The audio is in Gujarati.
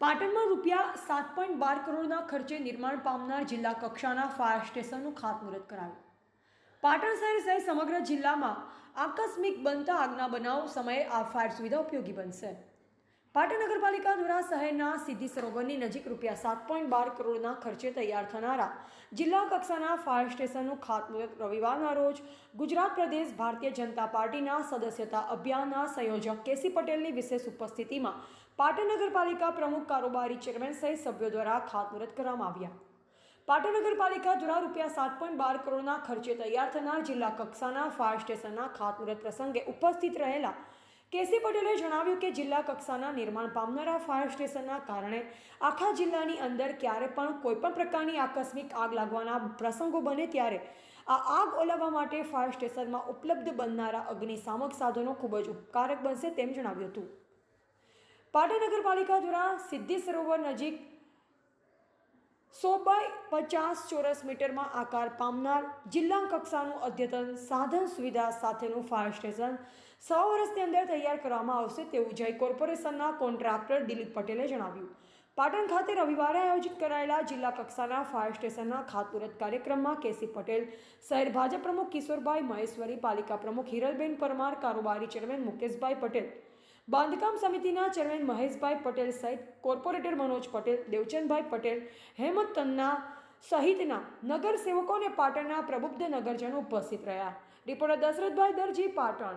પાટણમાં રૂપિયા સાત પોઈન્ટ બાર કરોડના ખર્ચે નિર્માણ પામનાર જિલ્લા કક્ષાના ફાયર સ્ટેશનનું ખાતમુહૂર્ત કરાયું. પાટણ શહેર સહિત સમગ્ર જિલ્લામાં આકસ્મિક બનતા આગના બનાવ સમયે આ ફાયર સુવિધા ઉપયોગી બનશે. પાટણ નગરપાલિકા દ્વારા શહેરના સિદ્ધિ સરોવરની નજીક રૂપિયા સાત પોઈન્ટ બાર કરોડના ખર્ચે તૈયાર થનારા જિલ્લા કક્ષાના ફાયર સ્ટેશનનું ખાતમુહૂર્ત રવિવારના રોજ ગુજરાત પ્રદેશ ભારતીય જનતા પાર્ટીના સદસ્યતા અભિયાનના સંયોજક કેસી પટેલની વિશેષ ઉપસ્થિતિમાં પાટણ નગરપાલિકા પ્રમુખ કારોબારી ચેરમેન સહિત સભ્યો દ્વારા ખાતમુહૂર્ત કરવામાં આવ્યા. પાટણ નગરપાલિકા દ્વારા રૂપિયા સાત પોઈન્ટ બાર કરોડના ખર્ચે તૈયાર થનાર જિલ્લા કક્ષાના ફાયર સ્ટેશનના ખાતમુહૂર્ત પ્રસંગે ઉપસ્થિત રહેલા કેસી પટેલે જણાવ્યું કે જિલ્લા કક્ષાના નિર્માણ પામનારા ફાયર સ્ટેશનના કારણે આખા જિલ્લાની અંદર ક્યારે પણ કોઈપણ પ્રકારની આકસ્મિક આગ લાગવાના પ્રસંગો બને ત્યારે આ આગ ઓલવવા માટે ફાયર સ્ટેશનમાં ઉપલબ્ધ બનનારા અગ્નિશામક સાધનો ખૂબ જ ઉપકારક બનશે તેમ જણાવ્યું હતું. પાટણ નગરપાલિકા દ્વારા સિદ્ધિ સરોવર નજીક સો બાય પચાસ ચોરસ મીટરમાં આકાર પામનાર જિલ્લા કક્ષાનું અદ્યતન સાધન સુવિધા સાથેનું ફાયર સ્ટેશન સો વર્ષની અંદર તૈયાર કરવામાં આવશે તેવું જય કોર્પોરેશનના કોન્ટ્રાક્ટર દિલીપ પટેલે જણાવ્યું. પાટણ ખાતે રવિવારે આયોજિત કરાયેલા જિલ્લા કક્ષાના ફાયર સ્ટેશનના ખાતમુહૂર્ત કાર્યક્રમમાં કેસી પટેલ, શહેર ભાજપ પ્રમુખ કિશોરભાઈ મહેશ્વરી, પાલિકા પ્રમુખ હિરલબેન પરમાર, કારોબારી ચેરમેન મુકેશભાઈ પટેલ બાંધકામ સમિતિના ચેરમેન મહેશભાઈ પટેલ સહિત કોર્પોરેટર મનોજ પટેલ, દેવચંદભાઈ પટેલ, હેમંત તન્ના સહિતના નગરસેવકો અને પાટણના પ્રબુદ્ધ નગરજનો ઉપસ્થિત રહ્યા. રિપોર્ટર દશરથભાઈ દરજી, પાટણ.